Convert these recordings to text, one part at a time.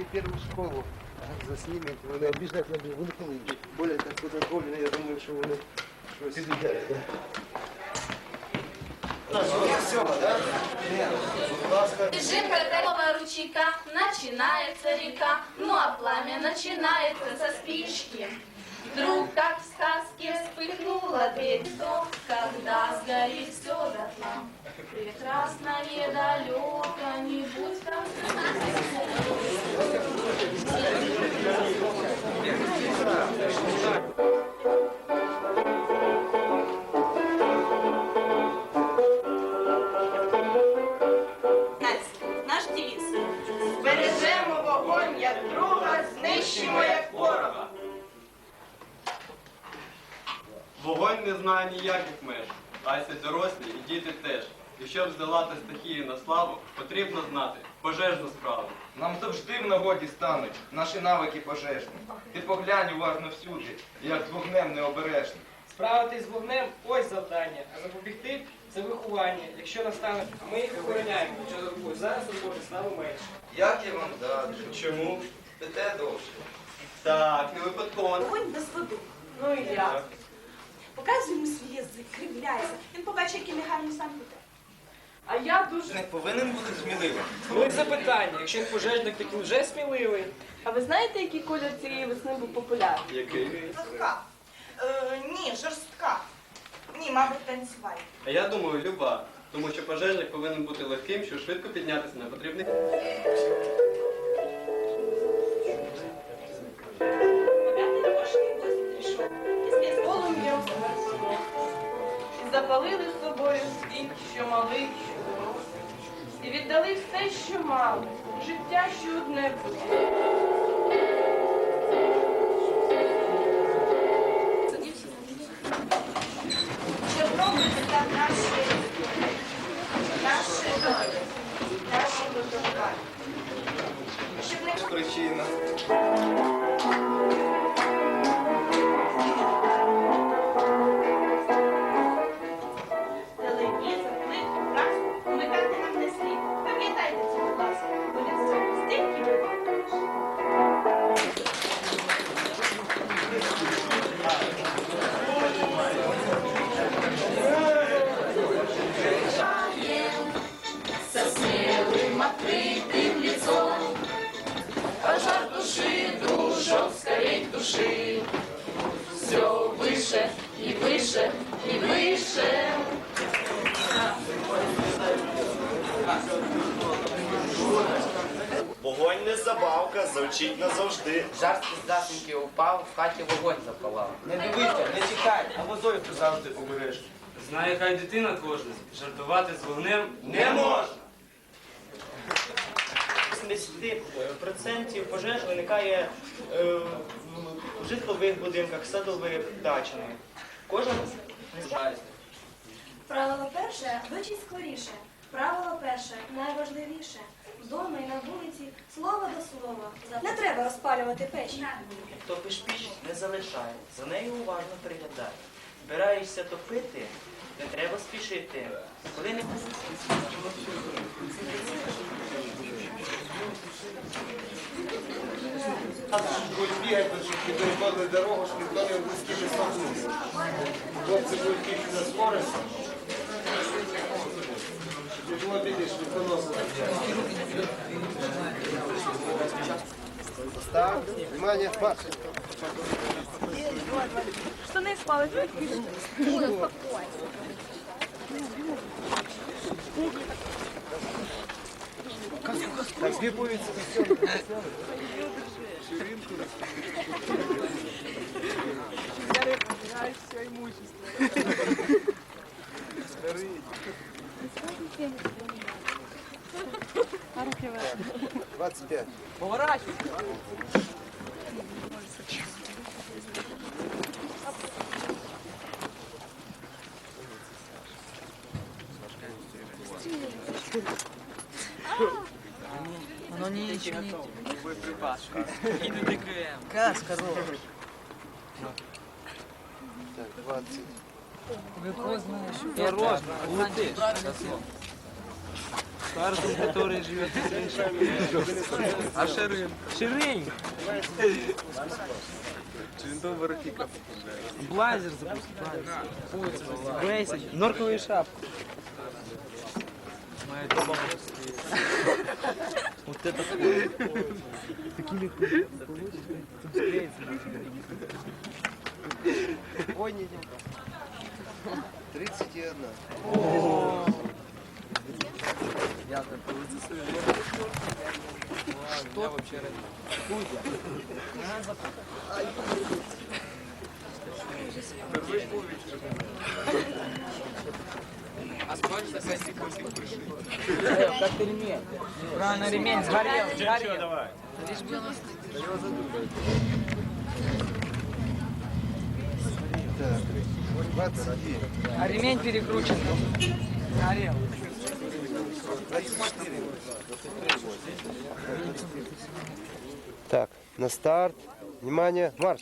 они первую школу заснімуть, вони обіжать, вони коли более так підготовлені, я думаю, що вони щось підуть. Бежим, как ручейка, начинается река, ну а пламя начинается со спички. Вдруг, как в сказке, вспыхнула дверь, то, когда сгорит все дотла. Прекрасное далеко, Знає ніяких меж, а й дорослі і діти теж. І щоб здолати стихію на славу, потрібно знати пожежну справу. Нам завжди в нагоді стануть наші навики пожежні. Ти поглянь уважно всюди, як з вогнем необережний. Справитись з вогнем ось завдання, а запобігти це виховання. Якщо настане, ми їх охороняємо. Ось зараз роботи стало менше. Як я вам даджу? Чому? Пите довше. Так, не випадково. Вогонь без води. Ну і я. Показуй йому свій язик, кривляється. Він побачить, який негарний сам буде. А я дуже. Не повинен бути сміливим. Ну і запитання, якщо він пожежник, так він вже сміливий. А ви знаєте, який колір цієї весни був популярний? Який? Легка. Е, ні, жорстка. Ні, мабуть, танцювальна. А я думаю, люба. Тому що пожежник повинен бути легким, щоб швидко піднятися на потрібний. Запалили з собою світ, що малий, що дорослий. І віддали все, що мали, життя, що одне було. Чорнобиль забавка, завчить назавжди. Жарт із засінки упав, в хаті вогонь запалав. Не дивися, не чекай, а возою завжди обережний. Знає, хай дитина кожна. Жартувати з вогнем Не можна! 80% пожеж виникає е, в житлових будинках, садових, дачних. Кожен Правило перше вичить скоріше. Правило перше найважливіше. Вдома і на вулиці слово до слова. Не треба розпалювати печі. топиш піч, не залишай, за нею уважно приглядай. Збираєшся топити, не треба спішити. Коли не Будуть бігати, щоб не переходили дорогу, щоб ніхто не близькі не. Хлопці будуть бігти на скорості. воно піде, швидко носом. Так, внимание, марш. Штани спали, спокойно. Так, две поведи. Ширинку. Я все имущество. 25. Поворачивай. Оно не еще не... Иду ДКМ. Кас, корова. Так, 20. Вы поздно. Дорожно. Луты. Карсон, который живет А Ширин? Ширин! Блазер запускает. Бейсик. Норковую шапку. Моя бабушка Вот это Такими Ой, не идем. 31. Что вообще А сколько сосик Как ты ремень? Правильно, ремень сгорел, сгорел. Так, 22. А ремень перекручен. Сгорел. 24. Так, на старт. Внимание, марш.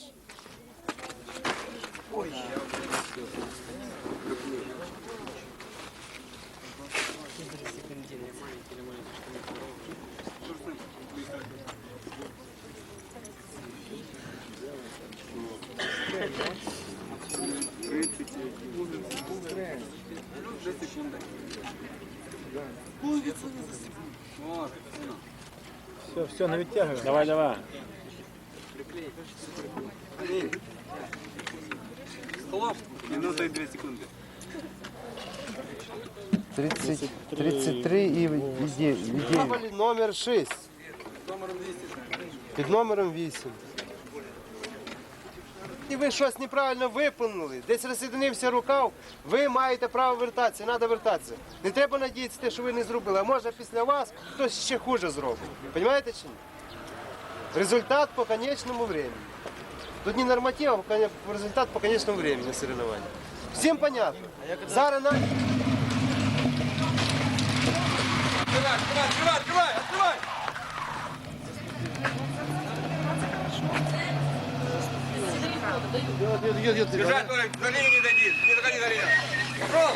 Все, все, на відтягуємо. Давай, давай. Минута и две секунды. 30, 33 і іде. іде. Номер 6. Під номером 8. І ви щось неправильно виповнили, десь розсоединився рукав, ви маєте право вертатися, треба вертатися. Не треба надіятися, те, що ви не зробили, а може після вас хтось ще хуже зробить. Розумієте чи ні? Результат по конечному времени. Тут не норматив, а результат по конечному времени соревнования. Всім понятно? Зараз на... Бежать, Толик, за линию не дадит. Не заходи за линию. Пошел!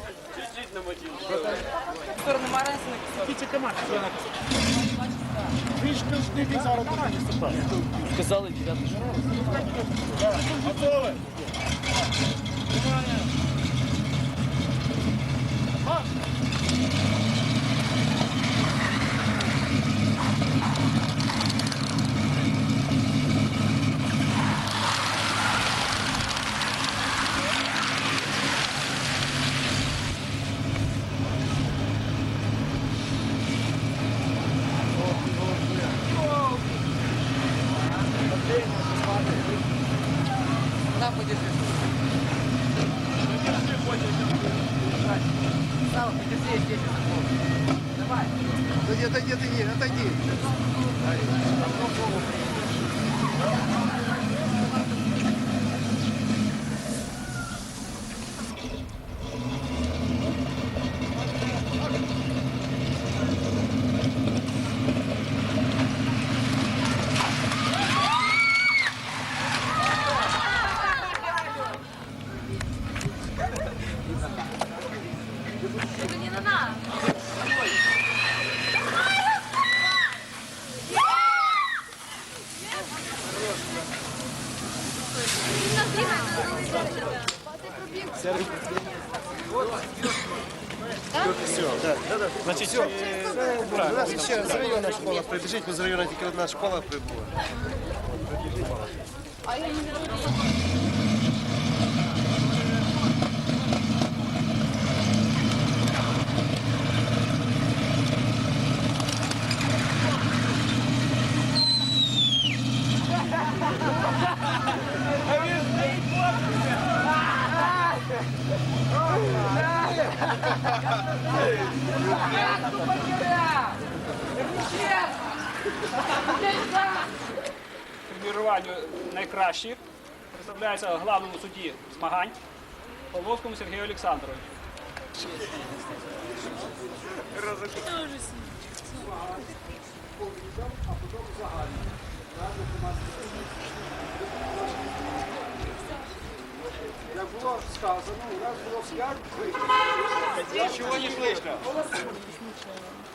намочил. В сторону Марансина. Кітя команда. Ви ж не зараз Сказали, дев'ятий. Готові. Отойди, отойди, отойди, отойди. Это не на нас. Все. У нас ще з району школа прибіжить, бо з району тільки одна школа прибула. Преміруванню найкращих представляється главному судді змагань Павловському Сергію Олександровичу. Як було сказано, у нас було п'ять виходів. Чого не слышно?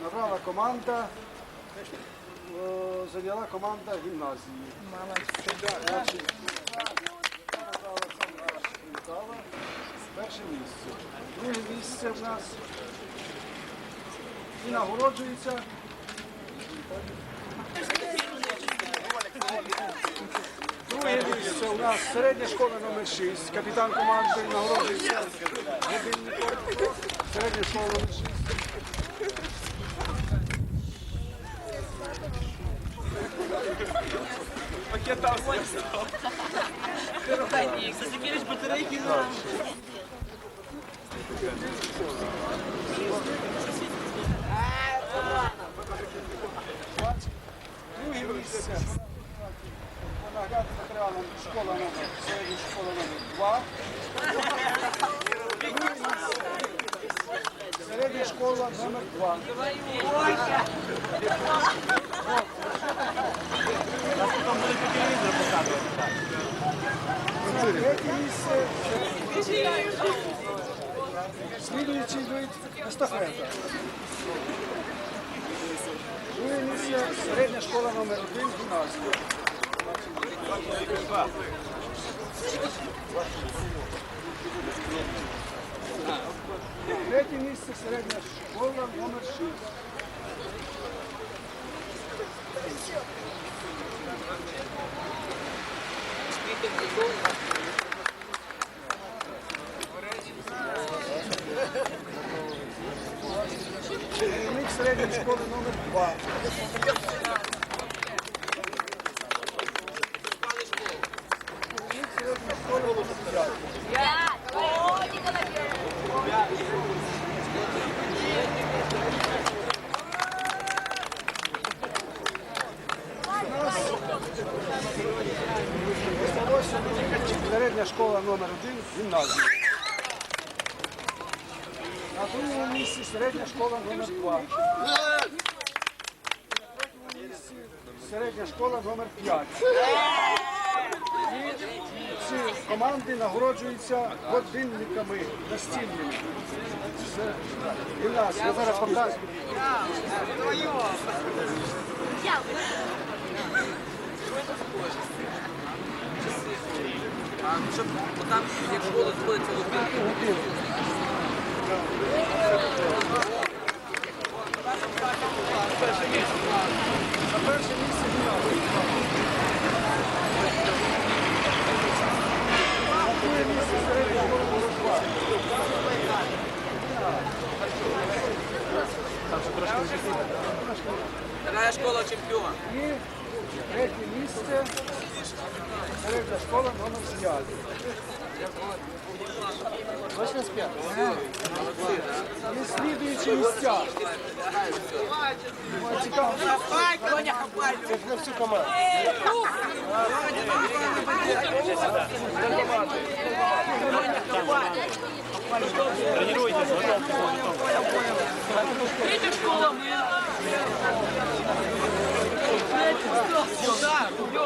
Набрала команда, зайняла команда гімназії. Молодці. Перше місце. Друге місце в нас і нагороджується. Друге місце у нас середня школа номер 6. Капітан команди нагороджується. Середня школа номер 6. Друге місце. По нагадним матеріалам школа номер, середня школа номер 2. Друге місце. Середня школа номер 2. Слідуючий вид естафета. Друге місце середня школа номер 1 гімназія. Третє місце середня школа номер 6. Керівник середньої школи номер 2. 1 гімназія. На другому місці середня школа номер 2. На третьому місці середня школа номер 5. І ці команди нагороджуються годинниками настільними. Це гімназія. Я зараз покажу. А щоб там, якщо знаходиться лопінки, на перше місце школа чемпіона. І третє місце. середня школа номер 5. Точно з п'ятого? І слідуючі місця. Ой, Цікаво. Це ж на всю 有的，有。